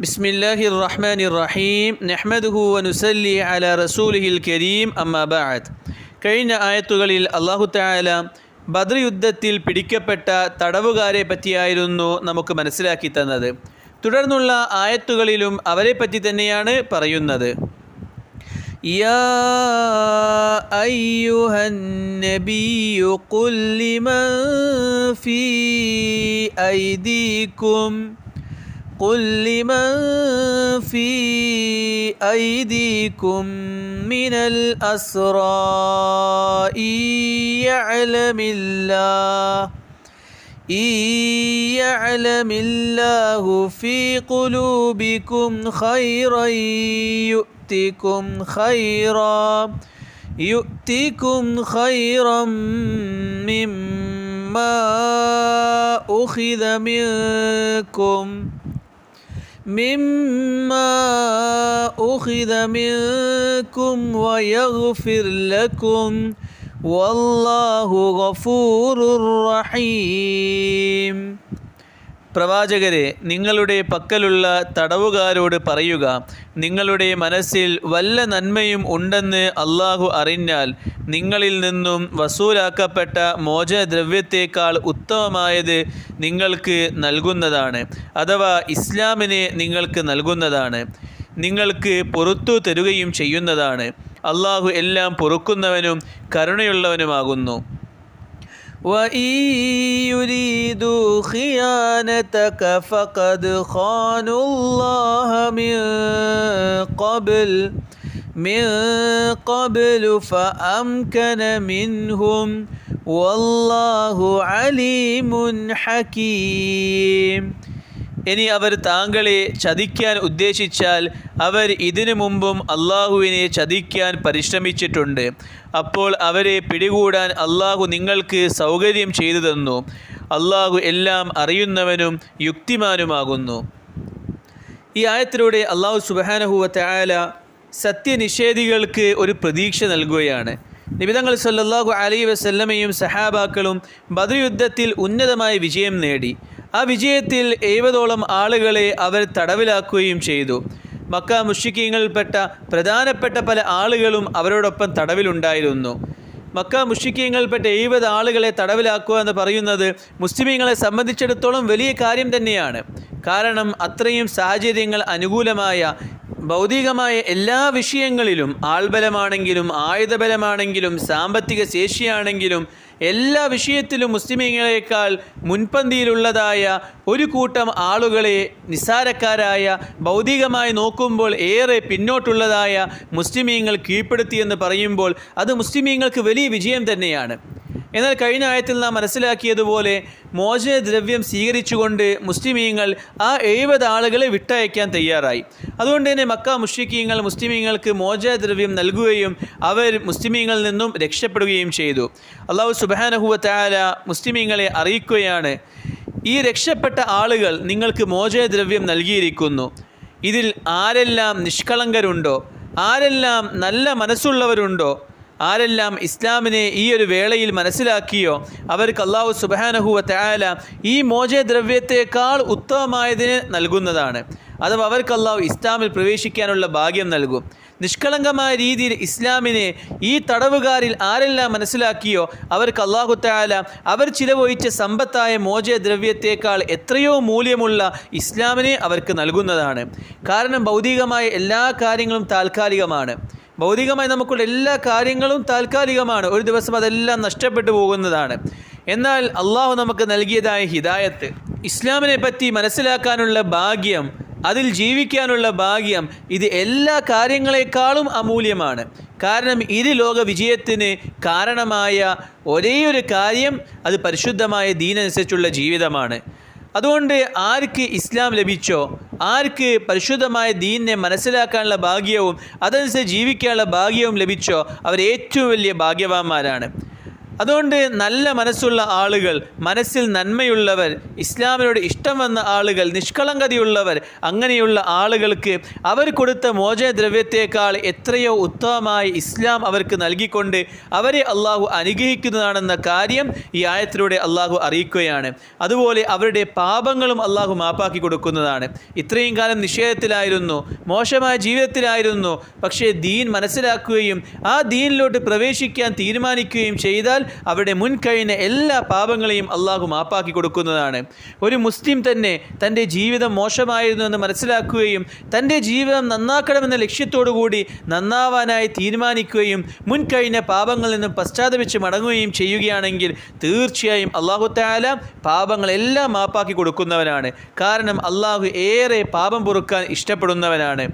بسم الله الرحمن الرحيم نحمده ونسلي على رسوله الكريم أما بعد കഴിഞ്ഞ ആയത്തുകളിൽ അള്ളാഹു തായാല ബദ്ർ യുദ്ധത്തിൽ പിടിക്കപ്പെട്ട തടവുകാരെ പറ്റിയായിരുന്നു നമുക്ക് മനസ്സിലാക്കി തന്നത് തുടർന്നുള്ള ആയത്തുകളിലും അവരെ പറ്റി തന്നെയാണ് പറയുന്നത് يا أيها النبي قل لمن في أيديكم قل لمن في أيديكم من الأسرى يعلم الله إن يعلم الله في قلوبكم خيرا يؤتكم خيرا يؤتكم خيرا مما أخذ منكم. مما أخذ منكم ويغفر لكم والله غفور رحيم. പ്രവാചകരെ നിങ്ങളുടെ പക്കലുള്ള തടവുകാരോട് പറയുക നിങ്ങളുടെ മനസ്സിൽ വല്ല നന്മയും ഉണ്ടെന്ന് അള്ളാഹു അറിഞ്ഞാൽ നിങ്ങളിൽ നിന്നും വസൂലാക്കപ്പെട്ട മോചനദ്രവ്യത്തേക്കാൾ ഉത്തമമായത് നിങ്ങൾക്ക് നൽകുന്നതാണ് അഥവാ ഇസ്ലാമിനെ നിങ്ങൾക്ക് നൽകുന്നതാണ്. നിങ്ങൾക്ക് പുറത്തു തരുകയും ചെയ്യുന്നതാണ്. അള്ളാഹു എല്ലാം പൊറുക്കുന്നവനും കരുണയുള്ളവനുമാകുന്നു. وإن يريدوا خيانتك فقد خانوا الله من قبل من قبل فأمكن منهم والله عليم حكيم ഇനി അവർ താങ്കളെ ചതിക്കാൻ ഉദ്ദേശിച്ചാൽ അവർ ഇതിനു മുമ്പും അള്ളാഹുവിനെ ചതിക്കാൻ പരിശ്രമിച്ചിട്ടുണ്ട്. അപ്പോൾ അവരെ പിടികൂടാൻ അള്ളാഹു നിങ്ങൾക്ക് സൗകര്യം ചെയ്തു തന്നു. അള്ളാഹു എല്ലാം അറിയുന്നവനും യുക്തിമാനുമാകുന്നു. ഈ ആയത്തിലൂടെ അള്ളാഹു സുബാനഹുവ തയാല സത്യനിഷേധികൾക്ക് ഒരു പ്രതീക്ഷ നൽകുകയാണ്. നിബിതങ്ങൾ സല്ലാഹു അലൈ വസല്ലമയും സഹാബാക്കളും ബദർ യുദ്ധത്തിൽ ഉന്നതമായ വിജയം നേടി. ആ വിജയത്തിൽ എഴുപതോളം ആളുകളെ അവർ തടവിലാക്കുകയും ചെയ്തു. മക്ക മുഷിക്കീങ്ങളിൽപ്പെട്ട പ്രധാനപ്പെട്ട പല ആളുകളും അവരോടൊപ്പം തടവിലുണ്ടായിരുന്നു. മക്ക മുഷിക്കീങ്ങളിൽപ്പെട്ട എഴുപത് ആളുകളെ തടവിലാക്കുക എന്ന് പറയുന്നത് മുസ്ലിമീങ്ങളെ സംബന്ധിച്ചിടത്തോളം വലിയ കാര്യം തന്നെയാണ്. കാരണം അത്രയും സാഹചര്യങ്ങൾ അനുകൂലമായ ഭൗതികമായ എല്ലാ വിഷയങ്ങളിലും ആൾബലമാണെങ്കിലും ആയുധബലമാണെങ്കിലും സാമ്പത്തിക ശേഷിയാണെങ്കിലും എല്ലാ വിഷയത്തിലും മുസ്ലിമീങ്ങളെക്കാൾ മുൻപന്തിയിലുള്ളതായ ഒരു കൂട്ടം ആളുകളെ നിസ്സാരക്കാരായ ഭൗതികമായി നോക്കുമ്പോൾ ഏറെ പിന്നോട്ടുള്ളതായ മുസ്ലിമീങ്ങൾ കീഴ്പ്പെടുത്തിയെന്ന് പറയുമ്പോൾ അത് മുസ്ലിമീങ്ങൾക്ക് വലിയ വിജയം തന്നെയാണ്. എന്നാൽ കഴിഞ്ഞ ആയത്തിൽ നാം മനസ്സിലാക്കിയതുപോലെ മോചനദ്രവ്യം സ്വീകരിച്ചുകൊണ്ട് മുസ്ലിമീങ്ങൾ ആ എഴുപത് ആളുകളെ വിട്ടയക്കാൻ തയ്യാറായി. അതുകൊണ്ട് തന്നെ മക്ക മുഷ്രിക്കീങ്ങൾ മുസ്ലിമീങ്ങൾക്ക് മോചനദ്രവ്യം നൽകുകയും അവർ മുസ്ലിമീങ്ങളിൽ നിന്നും രക്ഷപ്പെടുകയും ചെയ്തു. അള്ളാഹു സുബാനഹുവ മുസ്ലിമീങ്ങളെ അറിയിക്കുകയാണ് ഈ രക്ഷപ്പെട്ട ആളുകൾ നിങ്ങൾക്ക് മോചനദ്രവ്യം നൽകിയിരിക്കുന്നു. ഇതിൽ ആരെല്ലാം നിഷ്കളങ്കരുണ്ടോ? ആരെല്ലാം നല്ല മനസ്സുള്ളവരുണ്ടോ? ആരെല്ലാം ഇസ്ലാമിനെ ഈ ഒരു വേളയിൽ മനസ്സിലാക്കിയോ അവർക്ക് അള്ളാഹു സുബാനഹുവ തയാല ഈ മോചദ്രവ്യത്തെക്കാൾ ഉത്തമമായതിന് നൽകുന്നതാണ്. അഥവാ അവർക്ക് അള്ളാഹു ഇസ്ലാമിൽ പ്രവേശിക്കാനുള്ള ഭാഗ്യം നൽകും. നിഷ്കളങ്കമായ രീതിയിൽ ഇസ്ലാമിനെ ഈ തടവുകാരിൽ ആരെല്ലാം മനസ്സിലാക്കിയോ അവർക്ക് അള്ളാഹു താല അവർ ചിലവഴിച്ച സമ്പത്തായ മോചദ്രവ്യത്തേക്കാൾ എത്രയോ മൂല്യമുള്ള ഇസ്ലാമിനെ അവർക്ക് നൽകുന്നതാണ്. കാരണം ഭൗതികമായ എല്ലാ കാര്യങ്ങളും താൽക്കാലികമാണ്. ഭൗതികമായി നമുക്കുള്ള എല്ലാ കാര്യങ്ങളും താൽക്കാലികമാണ്. ഒരു ദിവസം അതെല്ലാം നഷ്ടപ്പെട്ടു പോകുന്നതാണ്. എന്നാൽ അള്ളാഹു നമുക്ക് നൽകിയതായ ഹിദായത്ത് ഇസ്ലാമിനെ പറ്റി മനസ്സിലാക്കാനുള്ള ഭാഗ്യം അതിൽ ജീവിക്കാനുള്ള ഭാഗ്യം ഇത് എല്ലാ കാര്യങ്ങളെക്കാളും അമൂല്യമാണ്. കാരണം ഇരു ലോക വിജയത്തിന് കാരണമായ ഒരേയൊരു കാര്യം അത് പരിശുദ്ധമായ ദീനനുസരിച്ചുള്ള ജീവിതമാണ്. അതുകൊണ്ട് ആർക്ക് ഇസ്ലാം ലഭിച്ചോ ആർക്ക് പരിശുദ്ധമായ ദീനിനെ മനസ്സിലാക്കാനുള്ള ഭാഗ്യവും അതനുസരിച്ച് ജീവിക്കാനുള്ള ഭാഗ്യവും ലഭിച്ചോ അവർ ഏറ്റവും വലിയ ഭാഗ്യവാന്മാരാണ്. അതുകൊണ്ട് നല്ല മനസ്സുള്ള ആളുകൾ മനസ്സിൽ നന്മയുള്ളവർ ഇസ്ലാമിനോട് ഇഷ്ടം വന്ന ആളുകൾ നിഷ്കളങ്കതയുള്ളവർ അങ്ങനെയുള്ള ആളുകൾക്ക് അവർ കൊടുത്ത മോചനദ്രവ്യത്തേക്കാൾ എത്രയോ ഉത്തമമായി ഇസ്ലാം അവർക്ക് നൽകിക്കൊണ്ട് അവരെ അള്ളാഹു അനുഗ്രഹിക്കുന്നതാണെന്ന കാര്യം ഈ ആയത്തിലൂടെ അള്ളാഹു അറിയിക്കുകയാണ്. അതുപോലെ അവരുടെ പാപങ്ങളും അള്ളാഹു മാപ്പാക്കി കൊടുക്കുന്നതാണ്. ഇത്രയും കാലം നിഷേധത്തിലായിരുന്നു മോശമായ ജീവിതത്തിലായിരുന്നു. പക്ഷേ ദീൻ മനസ്സിലാക്കുകയും ആ ദീനിലോട്ട് പ്രവേശിക്കാൻ തീരുമാനിക്കുകയും ചെയ്താൽ അവരുടെ മുൻകഴിഞ്ഞ എല്ലാ പാപങ്ങളെയും അള്ളാഹു മാപ്പാക്കി കൊടുക്കുന്നതാണ്. ഒരു മുസ്ലിം തന്നെ തന്റെ ജീവിതം മോശമായിരുന്നു എന്ന് മനസ്സിലാക്കുകയും തന്റെ ജീവിതം നന്നാക്കണമെന്ന ലക്ഷ്യത്തോടു കൂടി നന്നാവാനായി തീരുമാനിക്കുകയും മുൻകഴിഞ്ഞ പാപങ്ങളിൽ നിന്നും പശ്ചാത്തപിച്ച് മടങ്ങുകയും ചെയ്യുകയാണെങ്കിൽ തീർച്ചയായും അള്ളാഹു താല പാപങ്ങളെല്ലാം മാപ്പാക്കി കൊടുക്കുന്നവനാണ്. കാരണം അള്ളാഹു ഏറെ പാപം പൊറുക്കാൻ ഇഷ്ടപ്പെടുന്നവനാണ്.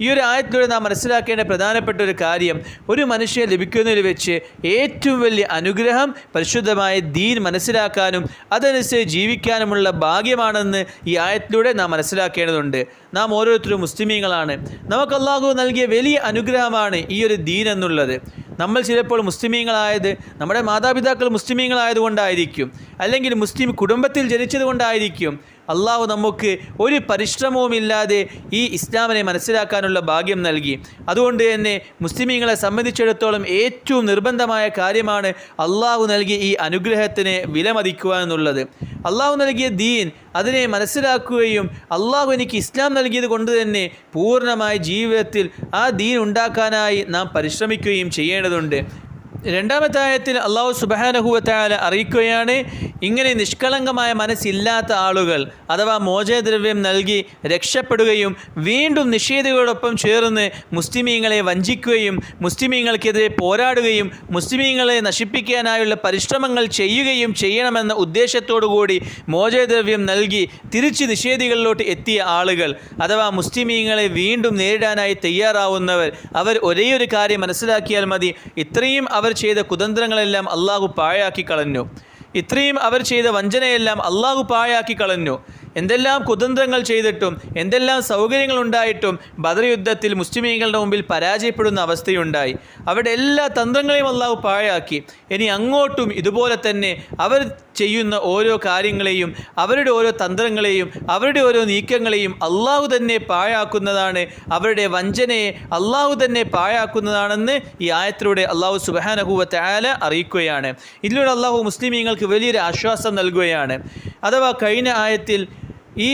ഈ ഒരു ആയത്തിലൂടെ നാം മനസ്സിലാക്കേണ്ട പ്രധാനപ്പെട്ട ഒരു കാര്യം ഒരു മനുഷ്യനെ ലഭിക്കുന്നതിൽ വെച്ച് ഏറ്റവും വലിയ അനുഗ്രഹം പരിശുദ്ധമായ ദീൻ മനസ്സിലാക്കാനും അതനുസരിച്ച് ജീവിക്കാനുമുള്ള ഭാഗ്യമാണെന്ന് ഈ ആയത്തിലൂടെ നാം മനസ്സിലാക്കേണ്ടതുണ്ട്. നാം ഓരോരുത്തരും മുസ്ലിമീങ്ങളാണ്. നമുക്ക് അള്ളാഹു നൽകിയ വലിയ അനുഗ്രഹമാണ് ഈ ഒരു ദീൻ എന്നുള്ളത്. നമ്മൾ ചിലപ്പോൾ മുസ്ലിമീങ്ങളായത് നമ്മുടെ മാതാപിതാക്കൾ മുസ്ലിമീങ്ങളായതുകൊണ്ടായിരിക്കും. അല്ലെങ്കിൽ മുസ്ലിം കുടുംബത്തിൽ ജനിച്ചത് കൊണ്ടായിരിക്കും അള്ളാഹു നമുക്ക് ഒരു പരിശ്രമവുമില്ലാതെ ഈ ഇസ്ലാമിനെ മനസ്സിലാക്കാനുള്ള ഭാഗ്യം നൽകി. അതുകൊണ്ട് തന്നെ മുസ്ലിമീങ്ങളെ സംബന്ധിച്ചിടത്തോളം ഏറ്റവും നിർബന്ധമായ കാര്യമാണ് അള്ളാഹു നൽകിയ ഈ അനുഗ്രഹത്തിനെ വിലമതിക്കുക എന്നുള്ളത്. അള്ളാഹു നൽകിയ ദീൻ അതിനെ മനസ്സിലാക്കുകയും അള്ളാഹു എനിക്ക് ഇസ്ലാം നൽകിയത് കൊണ്ട് തന്നെ പൂർണമായ ജീവിതത്തിൽ ആ ദീൻ ഉണ്ടാക്കാനായി നാം പരിശ്രമിക്കുകയും ചെയ്യേണ്ടതുണ്ട്. രണ്ടാമത്തെ ആയത്തിൽ അള്ളാഹു സുബാനഹുവത്താല അറിയിക്കുകയാണ് ഇങ്ങനെ നിഷ്കളങ്കമായ മനസ്സില്ലാത്ത ആളുകൾ അഥവാ മോചനദ്രവ്യം നൽകി രക്ഷപ്പെടുകയും വീണ്ടും നിഷേധികളോടൊപ്പം ചേർന്ന് മുസ്ലിമീങ്ങളെ വഞ്ചിക്കുകയും മുസ്ലിമീങ്ങൾക്കെതിരെ പോരാടുകയും മുസ്ലിമീങ്ങളെ നശിപ്പിക്കാനായുള്ള പരിശ്രമങ്ങൾ ചെയ്യുകയും ചെയ്യണമെന്ന ഉദ്ദേശത്തോടു കൂടി മോചനദ്രവ്യം നൽകി തിരിച്ച് നിഷേധികളിലോട്ട് എത്തിയ ആളുകൾ അഥവാ മുസ്ലിമീങ്ങളെ വീണ്ടും നേരിടാനായി തയ്യാറാവുന്നവർ അവർ ഒരേയൊരു ഒരു കാര്യം മനസ്സിലാക്കിയാൽ മതി ഇത്രയും അവർ ചെയ്ത കുതന്ത്രങ്ങളെല്ലാം അള്ളാഹു പാഴാക്കി കളഞ്ഞു. ഇത്രയും അവർ ചെയ്ത വഞ്ചനയെല്ലാം അള്ളാഹു പാഴാക്കി കളഞ്ഞു. എന്തെല്ലാം കുതന്ത്രങ്ങൾ ചെയ്തിട്ടും എന്തെല്ലാം സൗകര്യങ്ങൾ ഉണ്ടായിട്ടും ബദർ യുദ്ധത്തിൽ മുസ്ലിമീങ്ങളുടെ മുമ്പിൽ പരാജയപ്പെടുന്ന അവസ്ഥയുണ്ടായി. അവരുടെ എല്ലാ തന്ത്രങ്ങളെയും അള്ളാഹു പാഴാക്കി. ഇനി അങ്ങോട്ടും ഇതുപോലെ തന്നെ അവർ ചെയ്യുന്ന ഓരോ കാര്യങ്ങളെയും അവരുടെ ഓരോ തന്ത്രങ്ങളെയും അവരുടെ ഓരോ നീക്കങ്ങളെയും അള്ളാഹു തന്നെ പാഴാക്കുന്നതാണ്. അവരുടെ വഞ്ചനയെ അള്ളാഹു തന്നെ പാഴാക്കുന്നതാണെന്ന് ഈ ആയത്തിലൂടെ അള്ളാഹു സുബാനഹുവത്തെ ആല അറിയിക്കുകയാണ്. ഇതിലൂടെ അള്ളാഹു മുസ്ലിമീങ്ങൾക്ക് വലിയൊരു ആശ്വാസം നൽകുകയാണ്. അഥവാ കഴിഞ്ഞ ആയത്തിൽ ഈ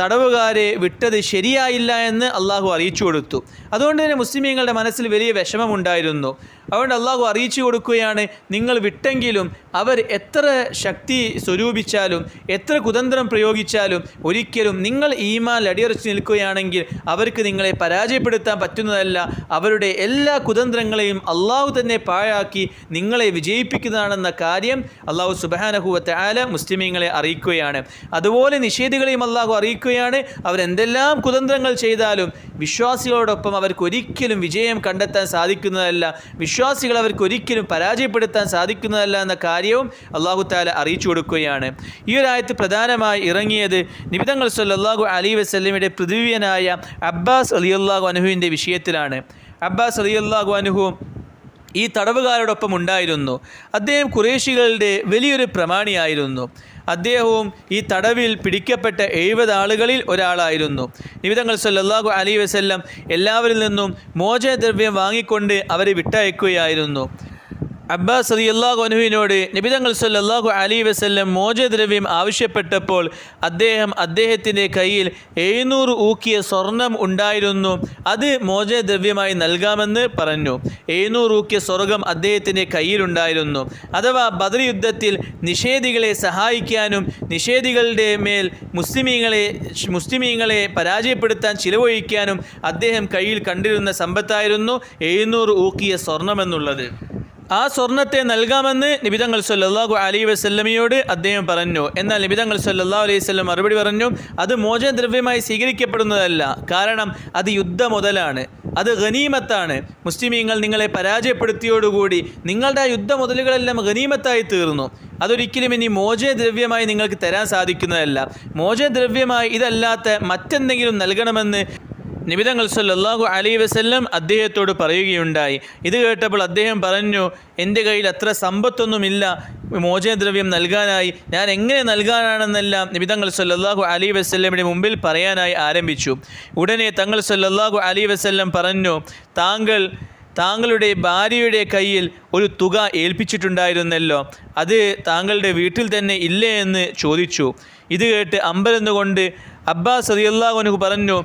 തടവുകാരെ വിട്ടത് ശരിയായില്ല എന്ന് അള്ളാഹു അറിയിച്ചു കൊടുത്തു. അതുകൊണ്ട് തന്നെ മുസ്ലിമീങ്ങളുടെ മനസ്സിൽ വലിയ വിഷമമുണ്ടായിരുന്നു അതുകൊണ്ട് അള്ളാഹു അറിയിച്ചു കൊടുക്കുകയാണ് നിങ്ങൾ വിട്ടെങ്കിലും അവർ എത്ര ശക്തി സ്വരൂപിച്ചാലും എത്ര കുതന്ത്രം പ്രയോഗിച്ചാലും ഒരിക്കലും നിങ്ങൾ ഈമാൻ അടിയറച്ച് നിൽക്കുകയാണെങ്കിൽ അവർക്ക് നിങ്ങളെ പരാജയപ്പെടുത്താൻ പറ്റുന്നതല്ല. അവരുടെ എല്ലാ കുതന്ത്രങ്ങളെയും അള്ളാഹു തന്നെ പാഴാക്കി നിങ്ങളെ വിജയിപ്പിക്കുന്നതാണെന്ന കാര്യം അള്ളാഹു സുബാനഹുവത്തെ ആല മുസ്ലിമീങ്ങളെ അറിയിക്കുകയാണ്. അതുപോലെ നിഷേധികളെയും അള്ളാഹു അറിയിക്കുകയാണ്. അവരെന്തെല്ലാം കുതന്ത്രങ്ങൾ ചെയ്താലും വിശ്വാസികളോടൊപ്പം അവർക്ക് ഒരിക്കലും വിജയം കണ്ടെത്താൻ സാധിക്കുന്നതല്ല. വിശ്വാസികൾ അവർക്ക് ഒരിക്കലും പരാജയപ്പെടുത്താൻ സാധിക്കുന്നതല്ല എന്ന കാര്യവും അള്ളാഹു താല അറിയിച്ചു കൊടുക്കുകയാണ്. ഈ ഒരു ആയത്ത് പ്രധാനമായി ഇറങ്ങിയത് നിബിതങ്ങൾ സല്ലാഹു അലി വസ്ലമിയുടെ പൃഥ്വിയനായ അബ്ബാസ് അലി അള്ളാഹു അനുഹുവിന്റെ വിഷയത്തിലാണ്. അബ്ബാസ് അലി അള്ളാഹു അനുഹുവും ഈ തടവുകാരോടൊപ്പം ഉണ്ടായിരുന്നു. അദ്ദേഹം കുറേശികളുടെ വലിയൊരു പ്രമാണിയായിരുന്നു. അദ്ദേഹവും ഈ തടവിൽ പിടിക്കപ്പെട്ട എഴുപത് ആളുകളിൽ ഒരാളായിരുന്നു. നിമിതങ്ങൾ സല്ലാഹു അലി വസല്ലം എല്ലാവരിൽ നിന്നും മോചനദ്രവ്യം വാങ്ങിക്കൊണ്ട് അവരെ വിട്ടയക്കുകയായിരുന്നു. അബ്ബാസ് അലി അള്ളാഹു അനുവിനോട് നബിതങ്ങൾ സല്ലല്ലാഹു അലി വസ്ല്ലം മോചദ്രവ്യം ആവശ്യപ്പെട്ടപ്പോൾ അദ്ദേഹം അദ്ദേഹത്തിന്റെ കയ്യിൽ എഴുന്നൂറ് ഊക്കിയ സ്വർണം ഉണ്ടായിരുന്നു. അത് മോചദ്രവ്യമായി നൽകാമെന്ന് പറഞ്ഞു. എഴുന്നൂറ് ഊക്കിയ സ്വർഗം അദ്ദേഹത്തിന്റെ കയ്യിലുണ്ടായിരുന്നു അഥവാ ബദർ യുദ്ധത്തിൽ നിഷേധികളെ സഹായിക്കാനും നിഷേധികളുടെ മേൽ മുസ്ലിമീങ്ങളെ മുസ്ലിമീങ്ങളെ പരാജയപ്പെടുത്താൻ ചിലവഴിക്കാനും അദ്ദേഹം കയ്യിൽ കണ്ടിരുന്ന സമ്പത്തായിരുന്നു എഴുന്നൂറ് ഊക്കിയ സ്വർണമെന്നുള്ളത് ആ സ്വർണത്തെ നൽകാമെന്ന് നിബിതങ്ങൾ സല്ലാഹു അലൈഹി വസ്ല്ലമിയോട് അദ്ദേഹം പറഞ്ഞു. എന്നാൽ നിബിതങ്ങൾ സല്ലാ അലൈഹി വസല്ലം മറുപടി പറഞ്ഞു അത് മോചനദ്രവ്യമായി സ്വീകരിക്കപ്പെടുന്നതല്ല. കാരണം അത് യുദ്ധ മുതലാണ്. അത് ഗനീമത്താണ്. മുസ്ലിമീങ്ങൾ നിങ്ങളെ പരാജയപ്പെടുത്തിയോടുകൂടി നിങ്ങളുടെ ആ യുദ്ധ മുതലുകളെല്ലാം ഗനീമത്തായി തീർന്നു. അതൊരിക്കലും ഇനി മോചനദ്രവ്യമായി നിങ്ങൾക്ക് തരാൻ സാധിക്കുന്നതല്ല. മോചനദ്രവ്യമായി ഇതല്ലാത്ത മറ്റെന്തെങ്കിലും നൽകണമെന്ന് നിബിതങ്ങൾ സല്ലല്ലാഹു അലൈഹി വസ്ല്ലം അദ്ദേഹത്തോട് പറയുകയുണ്ടായി. ഇത് കേട്ടപ്പോൾ അദ്ദേഹം പറഞ്ഞു എന്റെ കയ്യിൽ അത്ര സമ്പത്തൊന്നുമില്ല. മോചനദ്രവ്യം നൽകാനായി. ഞാൻ എങ്ങനെ നൽകാനാണെന്നെല്ലാം നിബിതങ്ങൾ സല്ലാഹു അലൈഹി വസ്ല്ലമിന്റെ മുമ്പിൽ പറയാനായി ആരംഭിച്ചു. ഉടനെ തങ്ങൾ സല്ലാഹു അലൈഹി വസ്ല്ലം പറഞ്ഞു താങ്കൾ താങ്കളുടെ ഭാര്യയുടെ കയ്യിൽ ഒരു തുക ഏൽപ്പിച്ചിട്ടുണ്ടായിരുന്നല്ലോ. അത് താങ്കളുടെ വീട്ടിൽ തന്നെ ഇല്ലേ? എന്ന് ചോദിച്ചു. ഇത് കേട്ട് അമ്പരന്നുകൊണ്ട് അബ്ബാസ് റളിയല്ലാഹു പറഞ്ഞു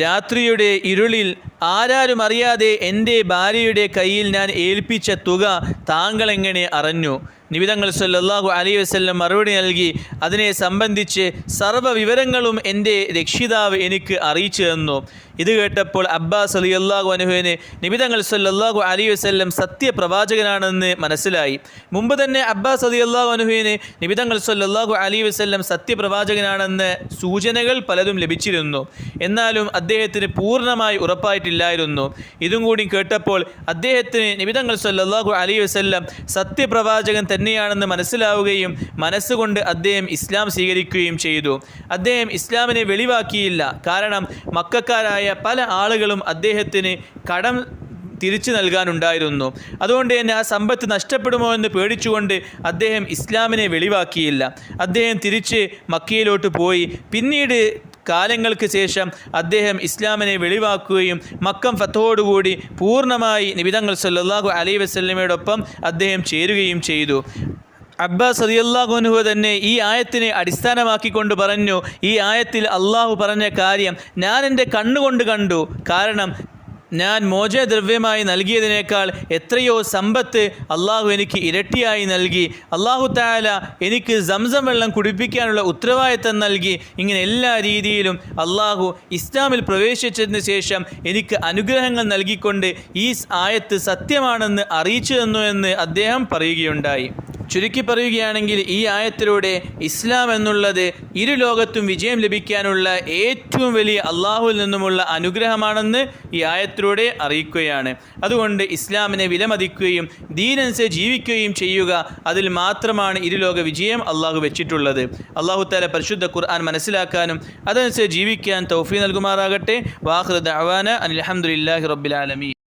രാത്രിയുടെ ഇരുളിൽ ആരാരും അറിയാതെ എന്റെ ഭാര്യയുടെ കയ്യിൽ ഞാൻ ഏൽപ്പിച്ച തുക താങ്കൾ എങ്ങനെ അറിഞ്ഞു? നിബിതങ്ങൾ സല്ലാഹു അലൈഹി വസ്ല്ലം മറുപടി നൽകി അതിനെ സംബന്ധിച്ച് സർവ വിവരങ്ങളും എന്റെ രക്ഷിതാവ് എനിക്ക് അറിയിച്ചു തന്നു. ഇത് കേട്ടപ്പോൾ അബ്ബാസ് അലി അള്ളാഹു അനുഹുവിന് നിബിതങ്ങൾ സല്ലാഹു അലൈഹി വസ്ല്ലം സത്യപ്രവാചകനാണെന്ന് മനസ്സിലായി. മുമ്പ് തന്നെ അബ്ബാസ് അലി അള്ളാഹു അനുഹുവിന് നിബിതങ്ങൾ സല്ലാഹു അലൈഹി വസ്ല്ലം സത്യപ്രവാചകനാണെന്ന് സൂചനകൾ പലതും ലഭിച്ചിരുന്നു. എന്നാലും അദ്ദേഹത്തിന് പൂർണമായി ഉറപ്പായിട്ടില്ലായിരുന്നു ഇതും കൂടി കേട്ടപ്പോൾ അദ്ദേഹത്തിന് നിബിതങ്ങൾ സല്ലാഹു അലി വസ്ല്ലാം സത്യപ്രവാചകൻ തന്നെയാണെന്ന് മനസ്സിലാവുകയും മനസ്സുകൊണ്ട് അദ്ദേഹം ഇസ്ലാം സ്വീകരിക്കുകയും ചെയ്തു. അദ്ദേഹം ഇസ്ലാമിനെ വെളിവാക്കിയില്ല. കാരണം മക്കാരായ പല ആളുകളും അദ്ദേഹത്തിന് കടം തിരിച്ചു നൽകാനുണ്ടായിരുന്നു. അതുകൊണ്ട് തന്നെ ആ സമ്പത്ത് നഷ്ടപ്പെടുമോ എന്ന് പേടിച്ചുകൊണ്ട് അദ്ദേഹം ഇസ്ലാമിനെ വെളിവാക്കിയില്ല. അദ്ദേഹം തിരിച്ച് മക്കയിലോട്ട് പോയി. പിന്നീട് കാലങ്ങൾക്ക് ശേഷം അദ്ദേഹം ഇസ്ലാമിനെ വെളിവാക്കുകയും മക്കം ഫത്തോടുകൂടി പൂർണമായി നിബിതങ്ങൾ സല്ലാഹു അലൈ വസ്ലമയോടൊപ്പം അദ്ദേഹം ചേരുകയും ചെയ്തു. അബ്ബാസ് റളിയല്ലാഹു തന്നെ ഈ ആയത്തിനെ അടിസ്ഥാനമാക്കിക്കൊണ്ട് പറഞ്ഞു ഈ ആയത്തിൽ അള്ളാഹു പറഞ്ഞ കാര്യം ഞാൻ എന്റെ കണ്ണുകൊണ്ട് കണ്ടു. കാരണം ഞാൻ മോചദ്രവ്യമായി നൽകിയതിനേക്കാൾ എത്രയോ സമ്പത്ത് അള്ളാഹു എനിക്ക് ഇരട്ടിയായി നൽകി. അള്ളാഹു താല എനിക്ക് സംസം വെള്ളം കുടിപ്പിക്കാനുള്ള ഉത്തരവാദിത്തം നൽകി. ഇങ്ങനെ എല്ലാ രീതിയിലും അള്ളാഹു ഇസ്ലാമിൽ പ്രവേശിച്ചതിന് ശേഷം എനിക്ക് അനുഗ്രഹങ്ങൾ നൽകിക്കൊണ്ട് ഈ ആയത്ത് സത്യമാണെന്ന് അറിയിച്ചു തന്നു എന്ന് അദ്ദേഹം പറയുകയുണ്ടായി. ചുരുക്കി പറയുകയാണെങ്കിൽ ഈ ആയത്തിലൂടെ ഇസ്ലാം എന്നുള്ളത് ഇരു ലോകത്തും വിജയം ലഭിക്കാനുള്ള ഏറ്റവും വലിയ അള്ളാഹുവിൽ നിന്നുമുള്ള അനുഗ്രഹമാണെന്ന് ഈ ആയത്തിലൂടെ അറിയിക്കുകയാണ്. അതുകൊണ്ട് ഇസ്ലാമിനെ വിലമതിക്കുകയും ദീനനുസരിച്ച് ജീവിക്കുകയും ചെയ്യുക അതിൽ മാത്രമാണ് ഇരുലോക വിജയം അള്ളാഹു വെച്ചിട്ടുള്ളത്. അള്ളാഹു പരിശുദ്ധ ഖുർആൻ മനസ്സിലാക്കാനും അതനുസരിച്ച് ജീവിക്കാൻ തൗഫീ നൽകുമാറാകട്ടെ. വാഹൃദ് അവാന അലഹമുല്ലാഹി റബ്ബിലാലമീൻ